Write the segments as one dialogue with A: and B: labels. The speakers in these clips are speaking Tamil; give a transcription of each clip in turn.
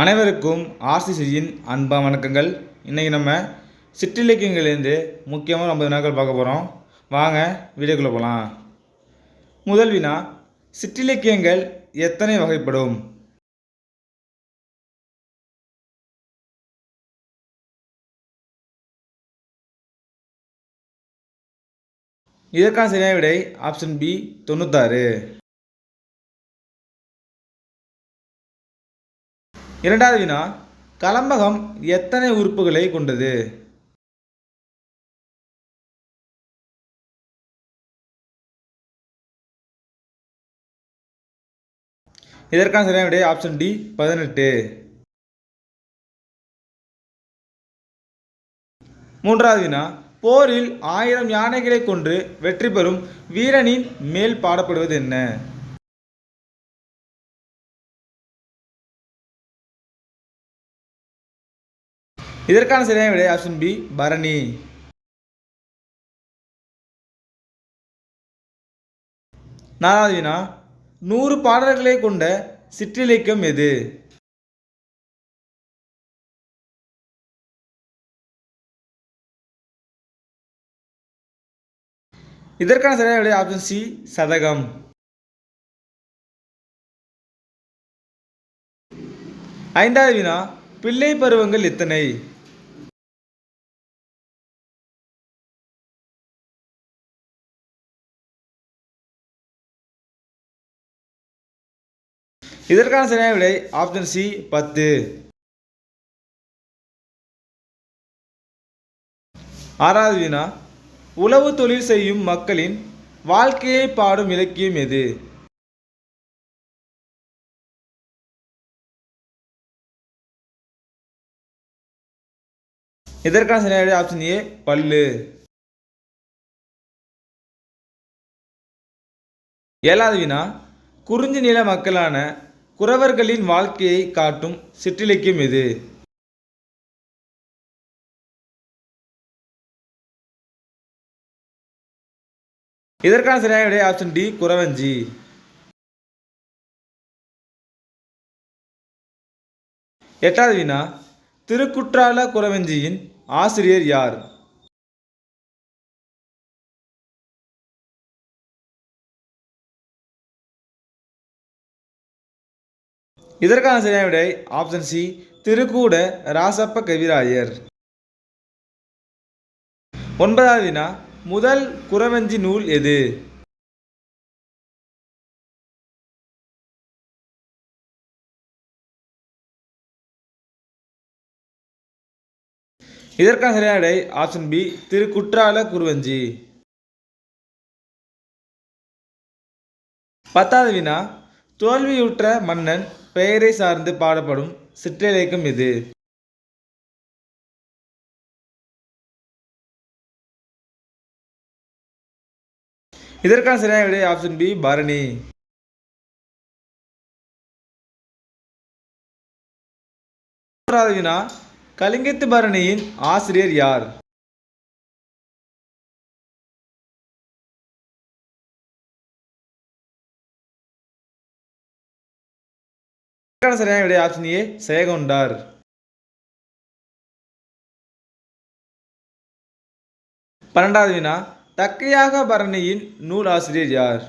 A: அனைவருக்கும் ஆர்சிசியின் அன்பா வணக்கங்கள். இன்றைக்கி நம்ம சிற்றிலக்கியங்கள்லேருந்து முக்கியமாக ஐம்பது நாட்கள் பார்க்க போகிறோம் வாங்க வீடியோக்குள்ளே போகலாம் முதல் வினா சிற்றிலக்கியங்கள் எத்தனை வகைப்படும்? இதற்கான சரியான விடை ஆப்ஷன் பி தொண்ணூத்தாறு. இரண்டாவது வினா கலம்பகம் எத்தனை உறுப்புகளை கொண்டது? இதற்கான சரியான விடை ஆப்ஷன் டி பதினெட்டு. மூன்றாவது வினா போரில் ஆயிரம் யானைகளை கொன்று வெற்றி பெறும் வீரனின் மேல் பாடப்படுவது என்ன? இதற்கான சரியான விடை ஆப்ஷன் பி பரணி. நாலாவது வினா நூறு பாடல்களை கொண்ட சிற்றிலக்கியம் எது? இதற்கான சரியான விடை ஆப்ஷன் சி சதகம். ஐந்தாவது வினா பிள்ளை பருவங்கள் எத்தனை? இதற்கான சரியான விடை ஆப்ஷன் சி பத்து. ஆறாவது வினா உழவு தொழில் செய்யும் மக்களின் வாழ்க்கையை பாடும் இலக்கியம் எது? இதற்கான சரியான விடை ஆப்ஷன் ஏ பல்லு. ஏழாவது வினா குறிஞ்சி நில மக்களான குறவர்களின் வாழ்க்கையை காட்டும் சிற்றிலக்கியம் எது இதற்கான சரியான விடை ஆப்ஷன் டி குறவஞ்சி. எட்டாவது வினா திருக்குற்றால குறவஞ்சியின் ஆசிரியர் யார்? இதற்கான சரியான விடை ஆப்ஷன் சி திருக்கூட ராசப்ப கவிராயர். ஒன்பதாவது வினா முதல் குறவஞ்சி நூல் எது? இதற்கான சரியான விடை ஆப்ஷன் பி திருக்குற்றால குருவஞ்சி பத்தாவது வினா தோல்வியுற்ற மன்னன் பெயரை சார்ந்து பாடப்படும் சிற்றிலக்கியம் இது. இதற்கான சரியான விடை ஆப்ஷன் பி பரணி. மூன்றாவது வினா கலிங்கத்து பரணியின் ஆசிரியர் யார்? சரியான விடை ஆப்ஷன் ஏ சேகொண்டார். பன்னெண்டாவது வினா தக்கையாக பரணியின் நூல் ஆசிரியர் யார்?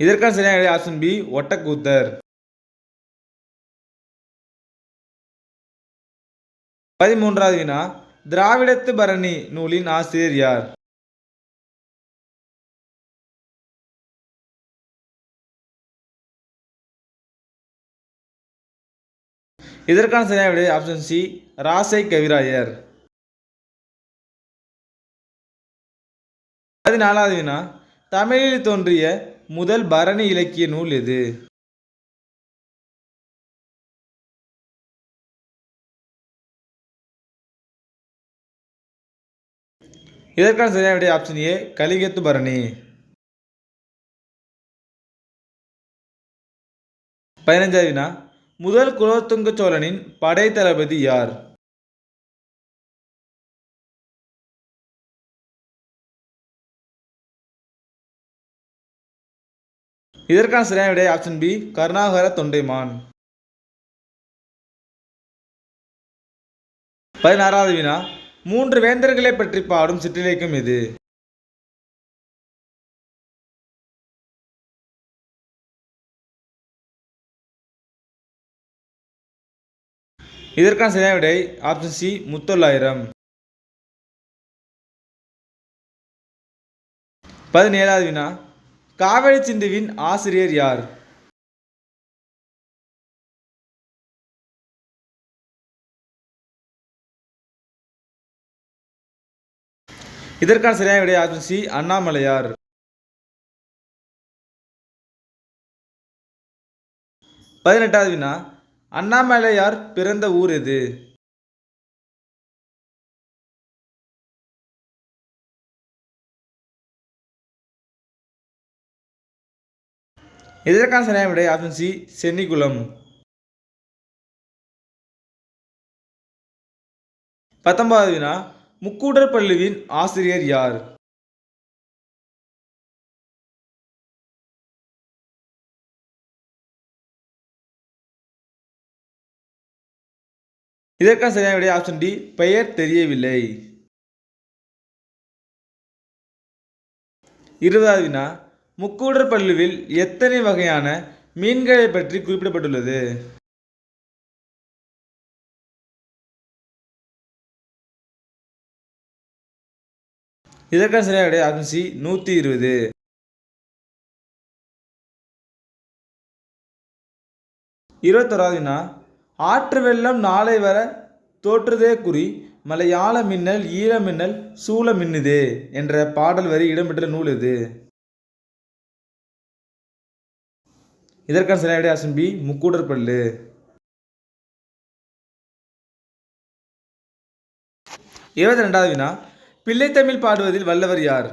A: இதற்கான சரியான விடை ஆப்ஷன் பி ஒட்டக்கூத்தர். பதிமூன்றாவது வினா திராவிடத்து பரணி நூலின் ஆசிரியர் யார்? இதற்கான சரியான விடை ஆப்ஷன் சி ராசை கவிராயர். பதினாலாவது வினா தமிழில் தோன்றிய முதல் பரணி இலக்கிய நூல் எது? இதற்கான சரியான விடை ஆப்ஷன் ஏ கலிகத்து பரணி. பதினஞ்சாவது வினா முதல் குலோத்துங்க சோழனின் படைத்தளபதி யார்? இதற்கான சரியான விடை ஆப்ஷன் பி கருணாகர தொண்டைமான். பதினாறாவது வினா மூன்று வேந்தர்களை பற்றி பாடும் சிற்றிலக்கியம் இது. இதற்கான சரியான விடை ஆப்ஷன் சி முத்தொள்ளாயிரம். பதினேழாவது வினா காவடி சிந்துவின் ஆசிரியர் யார்? இதற்கான சரியான விடை ஆப்ஷன் சி அண்ணாமலையார். பதினெட்டாவது வினா அண்ணாமலையார் பிறந்த ஊர் எது? இதற்கான சரியான விடை ஆப்ஷன் சி சென்னிகுளம் பத்தொன்பதாவது வினா முக்கூடர் பள்ளுவின் ஆசிரியர் யார்? இதற்கான சரியான விடை ஆப்ஷன் டி பெயர் தெரியவில்லை. இருபதாவது வினா முக்கூடர் பள்ளுவில் எத்தனை வகையான மீன்களை பற்றி குறிப்பிடப்பட்டுள்ளது? இதற்கான சரியான விடை ஆப்ஷன் சி நூற்றி இருபது. இருபத்தோராவது ஆற்று வெள்ளம் நாளை வர தோற்றுதே குறி மலையாள மின்னல் ஈழ மின்னல் சூழ மின்னுதே என்ற பாடல் வரி இடம்பெற்ற நூல் இது இதற்கான சரியான விடை ஆப்ஷன் பி முக்கூடர் பல்லு. இருபத்தி ரெண்டாவது வினா பிள்ளைத்தமிழ் பாடுவதில் வல்லவர் யார்?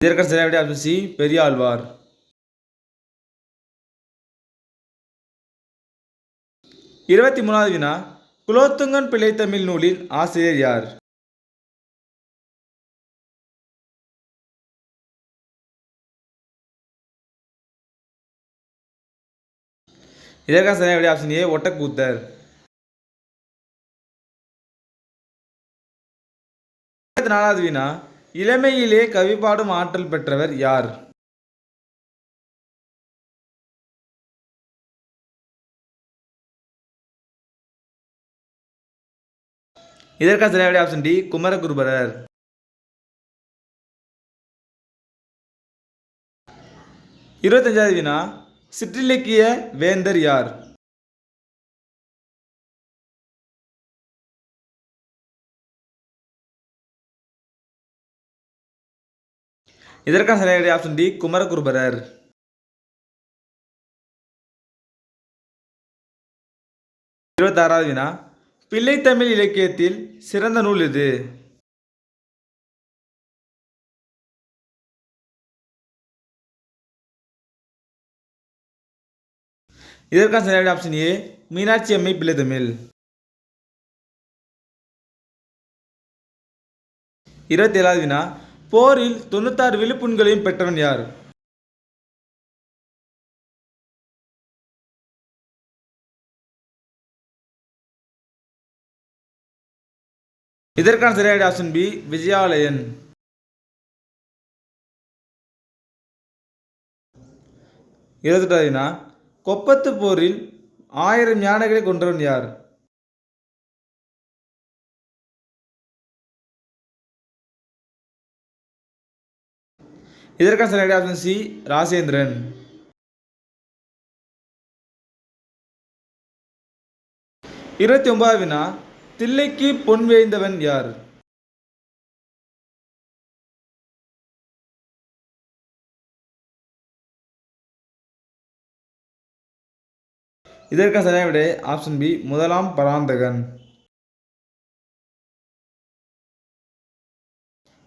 A: இதற்கான சரியான ஆப்ஷன் சி. பெரியாழ்வார். இருபத்தி மூணாவது வினா குலோத்துங்கன் பிள்ளைத்தமிழ் நூலின் ஆசிரியர் யார்? இதற்கான சரியான விடை ஆப்ஷன் ஏ ஒட்டக்கூத்தர் நாலாவது வினா இளமையிலே கவி பாடும் ஆற்றல் பெற்றவர் யார்? இதற்கான சரியான விடை ஆப்ஷன் டி. குமரகுருபரர். இருபத்தஞ்சாவது வினா சிற்றிலக்கிய வேந்தர் யார்? இதற்கான சரியான ஆப்ஷன் டி குமரகுருபரர். இருபத்தாறாவது வினா. பிள்ளைத்தமிழ் இலக்கியத்தில் சிறந்த நூல் எது? இதற்கான சரியான ஆப்ஷன் ஏ மீனாட்சி அம்மை பிள்ளைத்தமிழ் இருபத்தி ஏழாவது வினா போரில் தொண்ணூத்தாறு விழுப்புண்களையும் பெற்றவன் யார்? இதற்கான சரியான ஆப்ஷன் பி விஜயாலயன். இருபத்தெட்டாவது வினா கொப்பத்து போரில் ஆயிரம் யானைகளை கொன்றவன் யார்? இதற்கான சரியான ஆப்ஷன் சி. ராசேந்திரன். இருபத்தி ஒன்பதாவது வினா தில்லைக்கு பொன் வேய்ந்தவன் யார்? இதற்கான சரியான விடை ஆப்ஷன் பி முதலாம் பராந்தகன்.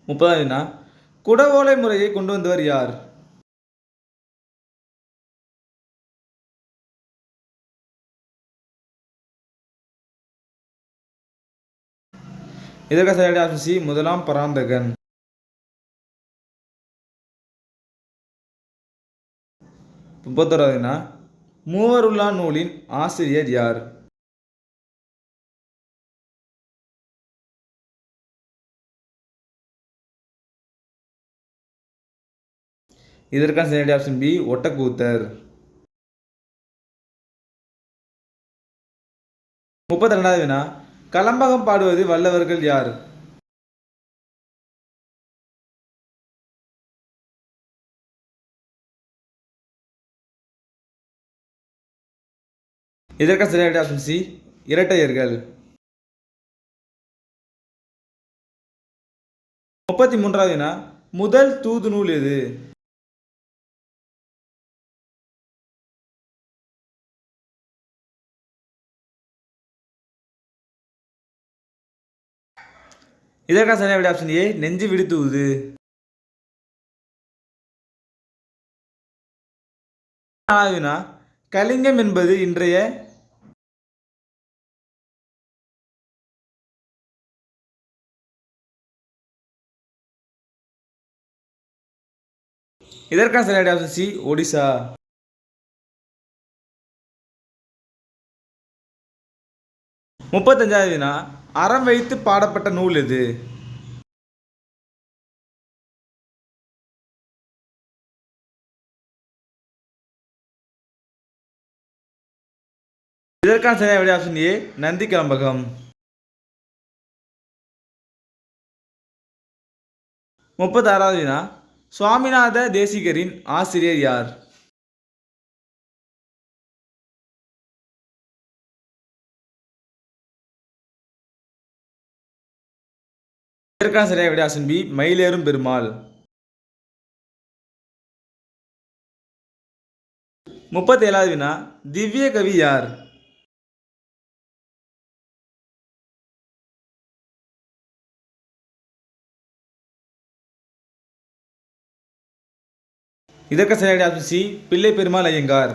A: முப்பதாவது குடவோலை முறையை கொண்டு வந்தவர் யார்? இதற்கான சரியான ஆப்ஷன் சி முதலாம் பராந்தகன். முப்பத்தோராவதுனா மூவருல்லா நூலின் ஆசிரியர் யார்? இதற்கான சரியான ஆப்ஷன் பி ஒட்டக்கூத்தர். முப்பத்தி ரெண்டாவது வினா கலம்பகம் பாடுவது வல்லவர்கள் யார்? இதற்கு சரியான ஆப்ஷன் சி இரட்டையர்கள். முப்பத்தி மூன்றாவது முதல் தூது நூல் எது? இதற்கான சரியான விட ஆப்ஷன் ஏ நெஞ்சு விடுத்துவது கலிங்கம் என்பது இன்றைய இதற்கான சரியான ஆப்ஷன் சி ஒடிசா முப்பத்தஞ்சாவது வினா அறம் வைத்து பாடப்பட்ட நூல் எது? இதற்கான சரியான விட ஆப்ஷன் ஏ நந்தி கிளம்பகம் முப்பத்தாறாவது வினா சுவாமிநாத தேசிகரின் ஆசிரியர் யார்? இதற்கான சரியான பி மயிலேறும் பெருமாள். முப்பத்தி ஏழாவது வினா திவ்ய கவி யார்? இதற்கு சரியான ஆப்ஷன் சி பிள்ளை பெருமாள் ஐயங்கார்.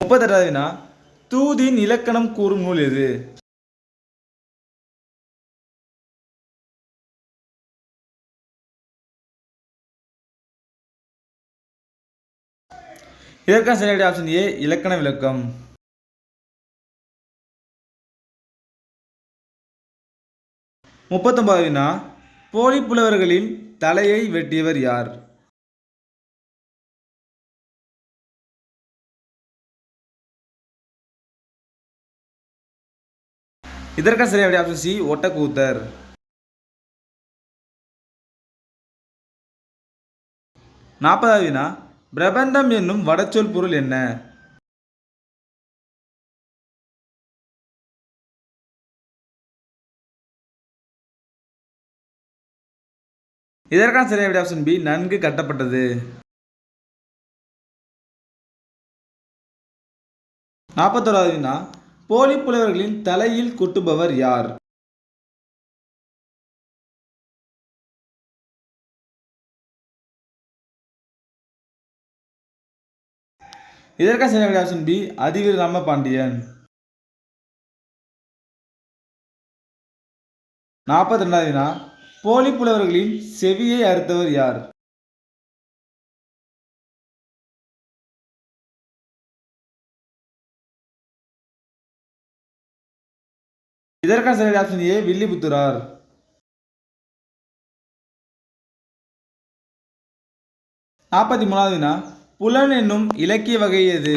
A: முப்பத்தெட்டாவது வினா தூதின் இலக்கணம் கூறும் நூல் எது? இதற்கான சரியான ஆப்ஷன் ஏ இலக்கண விளக்கம். முப்பத்தொன்பது வினா போலி புலவர்களின் தலையை வெட்டியவர் யார்? இதற்கான சரியான ஆப்ஷன் சி ஒட்டக்கூத்தர். நாற்பதாவது வினா பிரபந்தம் என்னும் வடச்சொல் பொருள் என்ன? இதற்கான சரியான ஆப்ஷன் பி நன்கு கட்டப்பட்டது. நாற்பத்தோராவது வினா போலி புலவர்களின் தலையில் கொட்டுபவர் யார்? இதற்கான சரியான ஆப்ஷன் பி அதிவீர் ராம பாண்டியன் நாற்பத்தி ரெண்டாவது வினா போலி புலவர்களின் செவியை அறுத்தவர் யார்? இதற்கான சரியான ஆப்ஷன் ஏ வில்லிபுத்துரார். நாற்பத்தி மூணாவது வினா புலன் என்னும் இலக்கிய வகை எது?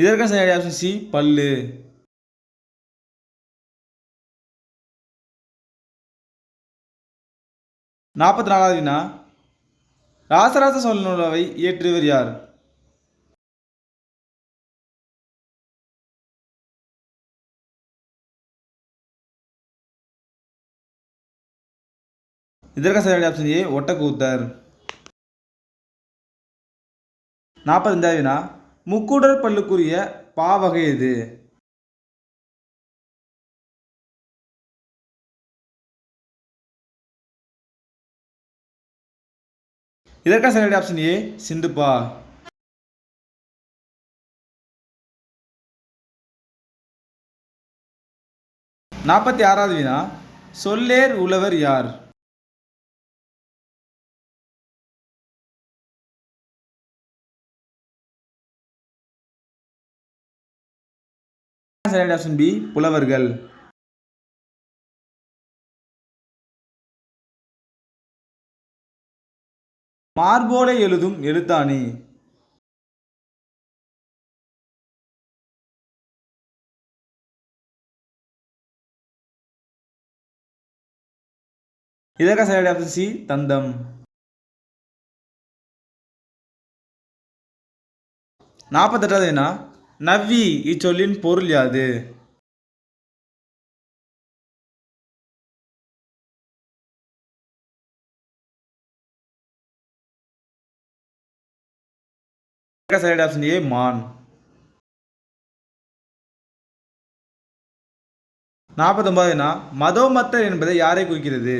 A: இதற்கான சரியான ஆப்ஷன் சி பல்லு. நாற்பத்தி நாலாவது வினா ராசராச சோழனுலவை இயற்றியவர் யார்? இதற்கான சரியான ஆப்ஷன் ஏ ஒட்டக்கூத்தர். நாற்பத்தஞ்சாவது வினா முக்குடற் பல்லுக்குரிய பாவகை எது? இதற்கான சரியான ஆப்ஷன் ஏ சிந்துப்பா. நாற்பத்தி ஆறாவது வினா சொல்லேர் உழவர் யார்? சரியான ஆப்ஷன் பி புலவர்கள். மார்போலை எழுதும் எழுத்தாணி. இதற்கான சரியான ஆப்ஷன் சி தந்தம். நாற்பத்தெட்டாவது என்ன நவ்வி இச்சொல்லின் பொருள் யாது? சைடு ஆப்ஷன் ஏ மான் நாற்பத்தொன்பதுனா மதோமத்தர் என்பதை யாரை குறிக்கிறது?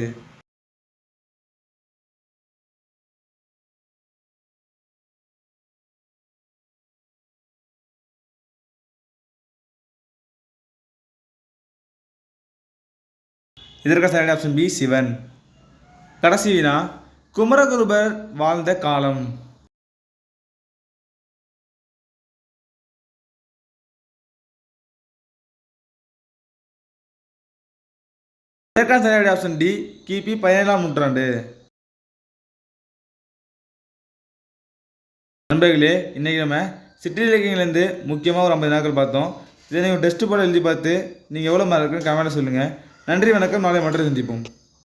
A: இதற்கு சரியான ஆப்ஷன் பி சிவன். கடைசி வினா குமரகுருபர் வாழ்ந்த காலம். இதற்கான சரியான ஆப்ஷன் டி கிபி பதினேழாம் நூற்றாண்டு. நண்பர்களே இன்றைக்கி நம்ம சிற்றிலக்கியங்கள்லேருந்து முக்கியமாக ஒரு ஐம்பது நாட்கள் பார்த்தோம். இதை நீங்கள் டெஸ்ட் போட எழுதி பார்த்து நீங்கள் எவ்வளோ மார்க் இருக்குன்னு கமெண்ட்டில் சொல்லுங்கள் நன்றி வணக்கம். நாளை மட்டும் சந்திப்போம்.